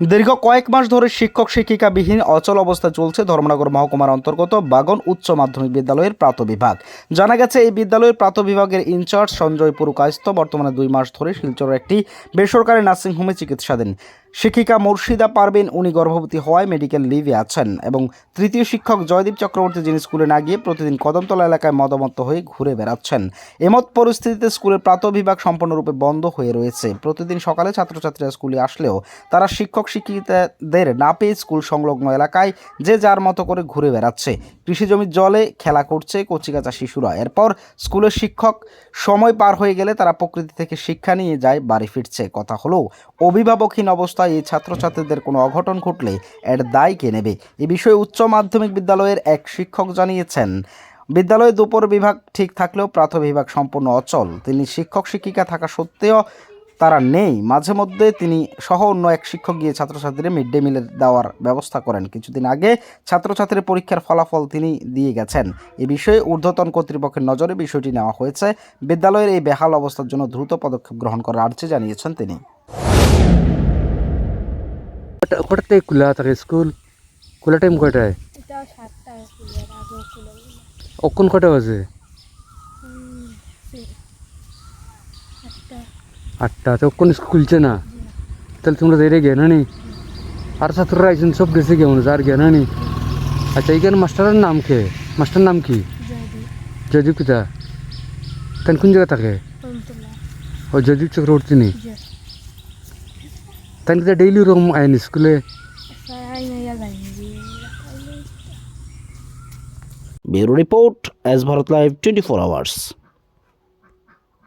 দীর্ঘ কয়েক মাস ধরে শিক্ষক শিক্ষিকাবিহীন অচল অবস্থা চলছে ধর্মনগর মহকুমার অন্তর্গত বাগন উচ্চ মাধ্যমিক বিদ্যালয়ের প্রাত বিভাগ। জানা গেছে, এই বিদ্যালয়ের প্রাত বিভাগের ইনচার্জ সঞ্জয় পুরকায়স্ত বর্তমানে দুই মাস ধরে শিলচরের একটি বেসরকারি নার্সিংহোমে চিকিৎসাধীন। শিক্ষিকা মুর্শিদা পারবেন উনি গর্ভবতী হওয়ায় মেডিকেল লিভে আছেন এবং তৃতীয় শিক্ষক জয়দীপ চক্রবর্তী, যিনি স্কুলে না গিয়ে প্রতিদিন কদমতলা এলাকায় মদমত্ত হয়ে ঘুরে বেড়াচ্ছেন। এমত পরিস্থিতিতে স্কুলের প্রাত বিভাগ সম্পূর্ণরূপে বন্ধ হয়ে রয়েছে। প্রতিদিন সকালে ছাত্রছাত্রীরা স্কুলে আসলেও তারা শিক্ষক শিক্ষিকাদের না পেয়ে স্কুল সংলগ্ন এলাকায় যে যার মতো করে ঘুরে বেড়াচ্ছে। কৃষিজমির জলে খেলা করছে কচিকাচা শিশুরা। এরপর স্কুলের শিক্ষক সময় পার হয়ে গেলে তারা প্রকৃতি থেকে শিক্ষা নিয়ে যায়, বাড়ি ফিরছে। কথা হলো, অভিভাবকহীন অবস্থায় এই ছাত্রছাত্রীদের কোনো অঘটন ঘটলে এর দায় কে নেবে? এ বিষয়ে উচ্চ মাধ্যমিক বিদ্যালয়ের এক শিক্ষক জানিয়েছেন, বিদ্যালয়ে দুপুর বিভাগ ঠিক থাকলেও প্রাথমিক বিভাগ সম্পূর্ণ অচল। তিনি শিক্ষক, শিক্ষিকা থাকা সত্ত্বেও তারা নেই। মাঝে মধ্যে তিনি সহ অন্য এক শিক্ষক গিয়ে ছাত্রছাত্রীদের মিড ডে মিলের দেওয়ার ব্যবস্থা করেন। কিছুদিন আগে ছাত্রছাত্রীর পরীক্ষার ফলাফল তিনি দিয়ে গেছেন। এ বিষয়ে ঊর্ধ্বতন কর্তৃপক্ষের নজরে বিষয়টি নেওয়া হয়েছে। বিদ্যালয়ের এই বেহাল অবস্থার জন্য দ্রুত পদক্ষেপ গ্রহণ করার আর্জি জানিয়েছেন তিনি। কটা কটার থেকে খোলা থাকে স্কুল? খোলা টাইম খুলে অক্ষণ কটা বাজে? আটটা অক্ষণ স্কুল খুলছে না? তাহলে তোমরা দেরে গে না নি আর ছাত্ররা আইসেন সব গেছে কেমন? আর গে না নি আচ্ছা এইখানে মাস্টারের নাম কে? মাস্টার নাম কি? যদি জয়দীপ কিতা তাই কোন জায়গা থাকে? ও জয়দীপ চক্রবর্তী নি? যে তাই ডেইলি রকম আইন স্কুলে bureau report S Bharat live twenty four hours